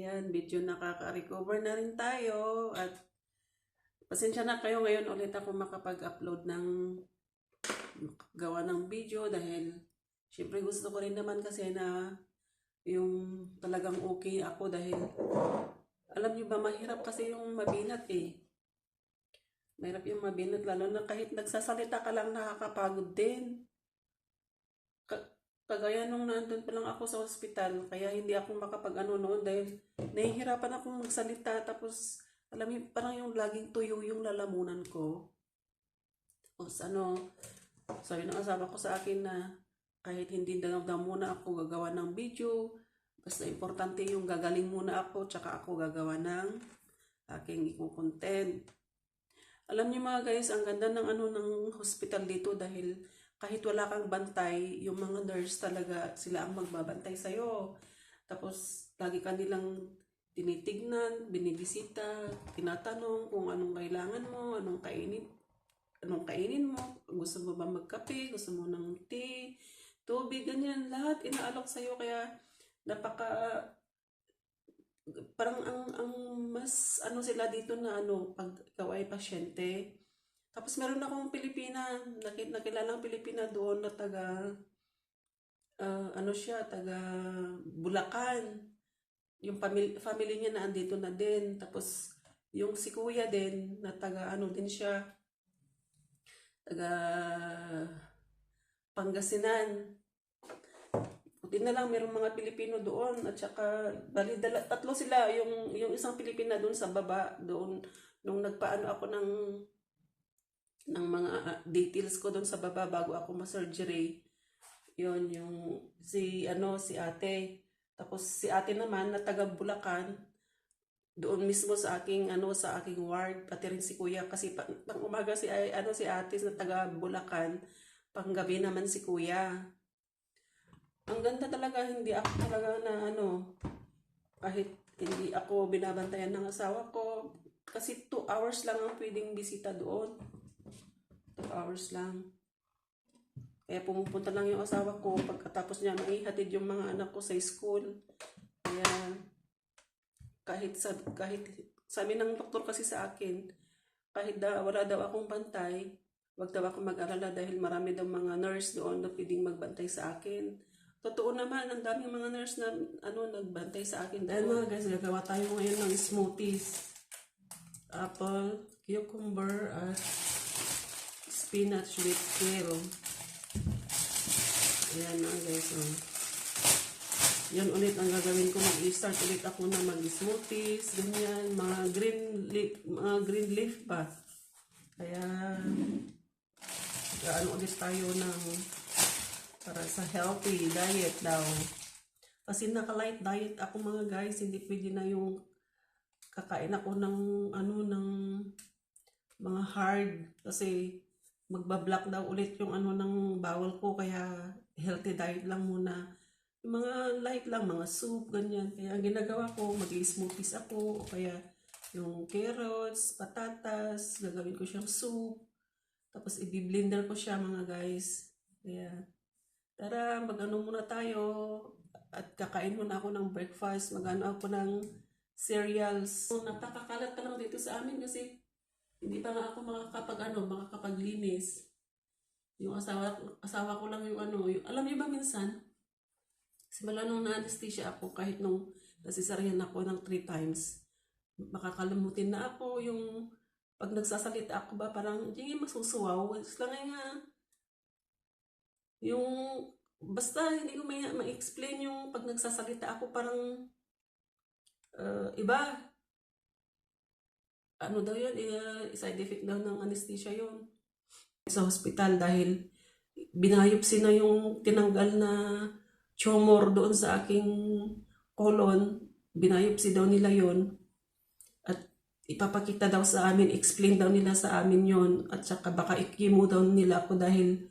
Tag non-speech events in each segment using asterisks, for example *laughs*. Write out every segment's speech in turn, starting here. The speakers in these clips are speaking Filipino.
Ayan, video nakaka-recover na rin tayo at pasensya na kayo ngayon ulit ako makapag-upload ng gawa ng video dahil syempre gusto ko rin naman kasi na yung talagang okay ako dahil alam niyo ba mahirap kasi yung mabinat eh. Mahirap yung mabinat lalo na kahit nagsasalita ka lang nakakapagod din. Kagaya nung nandun pa lang ako sa ospital, kaya hindi ako makapag-ano noon dahil nahihirapan akong magsalita tapos alam mo, parang yung laging tuyo yung lalamunan ko. Tapos ano, sabi ng asawa ko sa akin na kahit hindi daw muna ako gagawa ng video, basta importante yung gagaling muna ako, tsaka ako gagawa ng aking ikukontent. Alam niyo mga guys, ang ganda ng ano ng hospital dito dahil kahit wala kang bantay, yung mga nurse talaga sila ang magbabantay sa'yo. Tapos lagi ka nilang tinitignan, binibisita, tinatanong kung anong kailangan mo, anong kainin, anong kainin mo, gusto mo ba magkape, gusto mo ng tea, tubig, ganyan, lahat inaalok sa'yo kaya napaka parang ang ang mas ano sila dito na ano pag ikaw ay pasyente tapos meron akong Pilipina nakilalang Pilipina doon na taga ah, ano siya taga Bulacan. Yung family family niya na andito na din. Tapos yung si kuya din na taga ano din siya taga Pangasinan. Buti na lang mayroong mga Pilipino doon at saka bali dala, tatlo sila. Yung yung isang Pilipina doon sa baba doon nung nagpaano ako ng ng mga ah, details ko doon sa baba bago ako ma-surgery. Yun yung si ano si ate. Tapos si ate naman na taga Bulacan doon mismo sa aking ano sa aking ward pati rin si kuya kasi pang, umaga si ano si ate na taga Bulacan panggabi naman si kuya ang ganda talaga, hindi ako talaga na ano, kahit hindi ako binabantayan ng asawa ko, kasi 2 hours lang ang pwedeng bisita doon. 2 hours lang. Kaya pumupunta lang yung asawa ko pagkatapos niya maihatid yung mga anak ko sa school. Kaya kahit sa kahit sabi ng doktor kasi sa akin, kahit da, wala daw akong bantay, wag daw ako mag-alala dahil marami daw mga nurse doon na pwedeng magbantay sa akin. Totoo naman, ang daming mga nurse na ano, nagbantay sa akin. Dahil mga guys, gagawa tayo ngayon ng smoothies. Apple, cucumber, at spinach with kale. Ayan mga guys. Oh. Yan ulit ang gagawin ko. Mag-start ulit ako na mag-smoothies. Ganyan. Mga green leaf, mga green leaf ba? Kaya, ano ulit tayo ng para sa healthy diet daw. Kasi naka-light diet ako mga guys, hindi pwede na yung kakain ako ng ano ng mga hard kasi magbablock daw ulit yung ano ng bawal ko kaya healthy diet lang muna. Yung mga light lang, mga soup, ganyan. Kaya ang ginagawa ko, mag-smoothies ako o kaya yung carrots, patatas, gagawin ko siyang soup. Tapos i-blender ko siya mga guys. Kaya Tara, mag-ano muna tayo at kakain muna ako ng breakfast, mag-ano ako ng cereals. So, napakakalat pa lang dito sa amin kasi hindi pa nga ako makakapag ano, makakapaglinis. Yung asawa, asawa ko lang yung ano, yung, alam niyo ba minsan, simula nung na-anesthesia ako, kahit nung nasisaryan ako ng three times, makakalimutin na ako yung pag nagsasalita ako ba, parang hindi masusuwaw. Gusto lang nga, yung basta hindi ko may ma-explain yung pag nagsasalita ako parang uh, iba ano daw yun uh, side effect daw ng anesthesia yun. Sa hospital dahil binayopsi na yung tinanggal na tumor doon sa aking colon binayopsi daw nila yon at ipapakita daw sa amin explain daw nila sa amin yon at saka baka ikimo daw nila ako dahil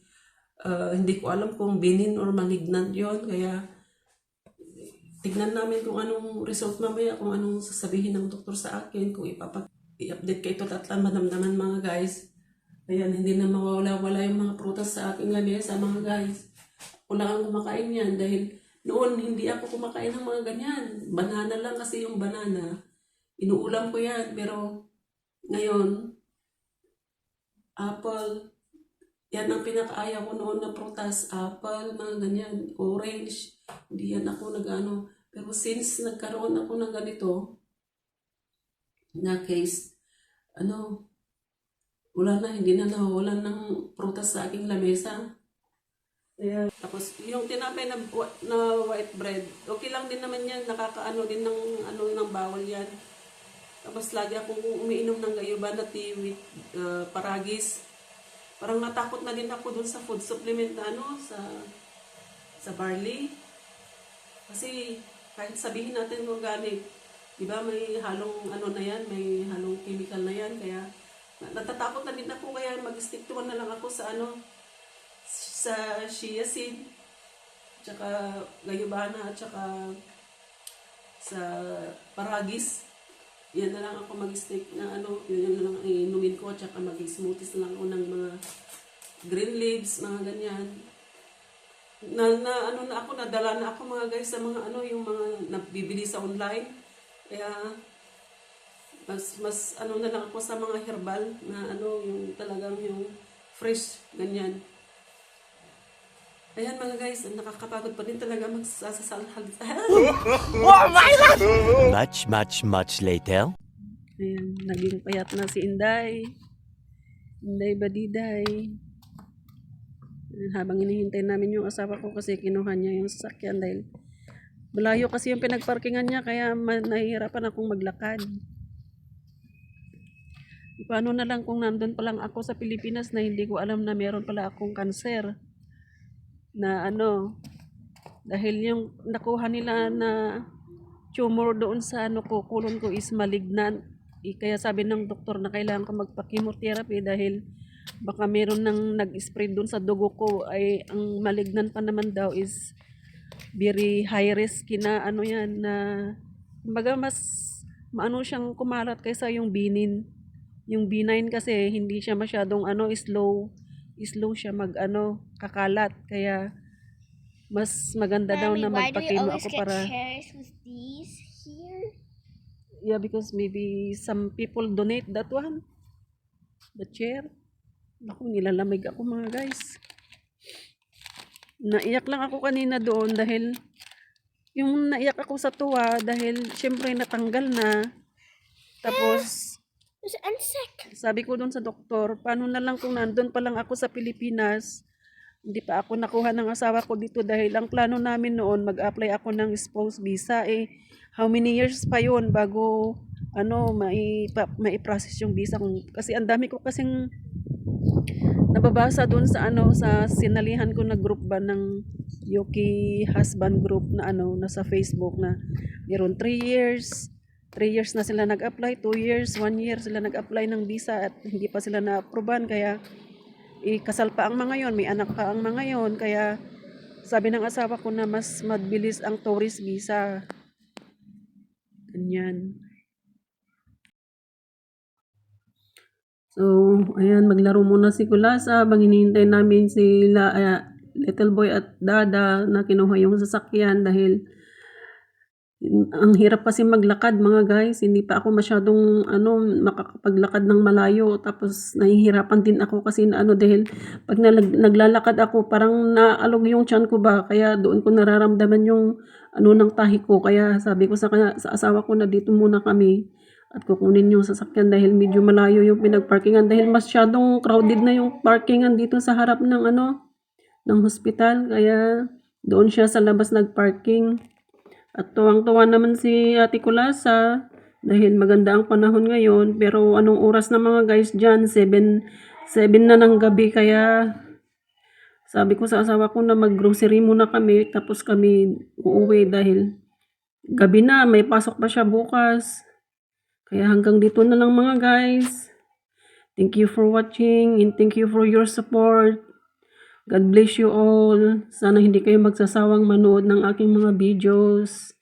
uh, hindi ko alam kung benign or malignant yon kaya tignan namin kung anong result mamaya kung anong sasabihin ng doktor sa akin kung ipapag i-update kayo ito at madamdaman mga guys ayan hindi na mawala-wala yung mga prutas sa aking lamesa mga guys wala kang kumakain yan dahil Noon, hindi ako kumakain ng mga ganyan. Banana lang kasi yung banana. Inuulam ko yan. Pero ngayon, apple, yan ang pinakaayaw ko noon na prutas. Apple, mga ganyan. Orange. Hindi yan ako nag-ano. Pero since nagkaroon ako ng ganito, na case, ano, wala na, hindi na nawawalan ng prutas sa aking lamesa. Ayan. Tapos, yung tinapay na, na white bread, okay lang din naman yan, nakakaano din ng, ano, ng bawal yan. Tapos, lagi akong umiinom ng gayuba na tea with uh, paragis. Parang natakot na din ako dun sa food supplement na ano, sa, sa barley. Kasi, kahit sabihin natin organic, di ba may halong ano na yan, may halong chemical na yan, kaya na- natatakot na din ako, kaya mag-stick to na lang ako sa ano, sa chia seed, tsaka gayubana, tsaka sa paragis. Yan na lang ako mag-stick na ano, yun na lang ang inumin ko, tsaka mag-smoothies na lang ako ng mga green leaves, mga ganyan. Na, na ano na ako, nadala na ako mga guys sa mga ano, yung mga nabibili sa online. Kaya mas mas ano na lang ako sa mga herbal na ano yung talagang yung fresh ganyan. Ayan mga guys, nakakapagod pa din talaga magsasasal. *laughs* Much, much, much later. Ayan, naging payat na si Inday. Inday Badiday. Habang hinihintay namin yung asawa ko kasi kinuha niya yung sasakyan dahil malayo kasi yung pinagparkingan niya kaya nahihirapan akong maglakad. Paano na lang kung nandun pa lang ako sa Pilipinas na hindi ko alam na meron pala akong kanser na ano dahil yung nakuha nila na tumor doon sa ano ko, kulon ko is malignant. I, kaya sabi ng doktor na kailangan ko magpa-chemotherapy dahil baka meron nang nag-spread doon sa dugo ko ay ang malignant pa naman daw is very high risk na ano yan na kumbaga mas maano siyang kumalat kaysa yung binin. Yung B9 kasi hindi siya masyadong ano slow slow siya mag ano kakalat kaya mas maganda daw Mommy, na we magpa-chemo always ako para chairs with these here? Yeah, because maybe some people donate that one. The chair. Naku, nilalamig ako mga guys. Naiyak lang ako kanina doon dahil yung naiyak ako sa tuwa dahil syempre natanggal na. Tapos sabi ko doon sa doktor, paano na lang kung nandun pa lang ako sa Pilipinas, hindi pa ako nakuha ng asawa ko dito dahil ang plano namin noon, mag-apply ako ng spouse visa. Eh, how many years pa yon bago ano, mai, pa, mai-process yung visa kasi ang dami ko kasing nababasa doon sa ano sa sinalihan ko na group ba ng Yuki husband group na ano nasa Facebook na meron 3 years 3 years na sila nag-apply 2 years 1 year sila nag-apply ng visa at hindi pa sila na-approvean kaya ikasal pa ang mga yon may anak pa ang mga yon kaya sabi ng asawa ko na mas mabilis ang tourist visa. Ganyan So, ayan, maglaro muna si Kulasa habang hinihintay namin sila, ah, little boy at dada na kinuha yung sasakyan dahil ang hirap kasi maglakad mga guys. Hindi pa ako masyadong ano, makakapaglakad ng malayo. Tapos nahihirapan din ako kasi na ano dahil pag nalag- naglalakad ako parang naalog yung tiyan ko ba. Kaya doon ko nararamdaman yung ano ng tahi ko. Kaya sabi ko sa, sa asawa ko na dito muna kami at kukunin yung sasakyan dahil medyo malayo yung pinagparkingan dahil masyadong crowded na yung parkingan dito sa harap ng ano ng hospital. Kaya doon siya sa labas nagparking. At tuwang-tuwa naman si Ate Kulasa dahil maganda ang panahon ngayon. Pero anong oras na mga guys dyan? 7 7 na ng gabi. Kaya sabi ko sa asawa ko na mag-grocery muna kami. Tapos kami uuwi dahil gabi na may pasok pa siya bukas kaya hanggang dito na lang mga guys. Thank you for watching and thank you for your support. God bless you all. Sana hindi kayo magsasawang manood ng aking mga videos.